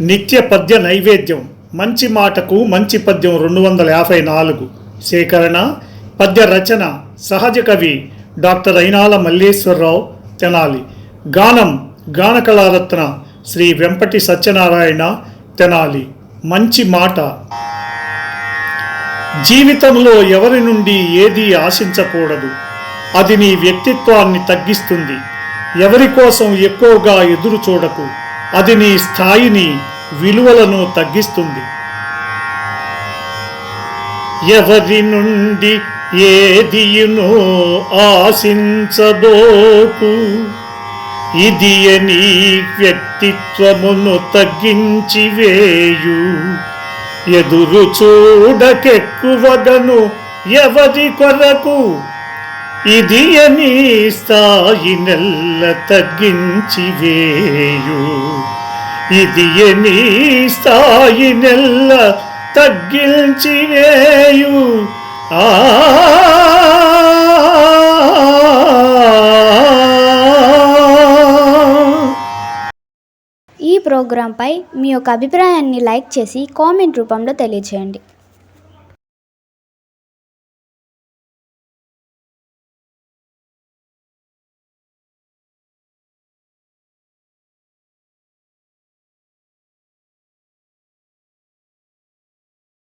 నిత్య పద్య నైవేద్యం. మంచి మాటకు మంచి పద్యం రెండు వందల యాభై నాలుగు. సేకరణ పద్య రచన సహజ కవి డాక్టర్ అయినాల మల్లేశ్వరరావు తెనాలి. గానం గానకళారత్న శ్రీ వెంపటి సత్యనారాయణ తెనాలి. మంచి మాట. జీవితంలో ఎవరి నుండి ఏది ఆశించకూడదు. అది నీ వ్యక్తిత్వాన్ని తగ్గిస్తుంది. ఎవరి కోసం ఎక్కువగా ఎదురు చూడకు అది నీ స్థాయిని విలువలను తగ్గిస్తుంది. ఎవరి నుండి ఏదియునో ఆశించబోకు. ఇది నీ వ్యక్తిత్వమును తగ్గించి వేయు. ఎదురు చూడకెక్కువగను ఎవరి కొరకు? ఇది అని స్థాయి నెల్ల తగ్గించి వేయు. ఇది అని స్థాయి నెల్ల తగ్గించి వేయు. ఆ ఈ ప్రోగ్రాంపై మీ యొక్క అభిప్రాయాన్ని లైక్ చేసి కామెంట్ రూపంలో తెలియచేయండి.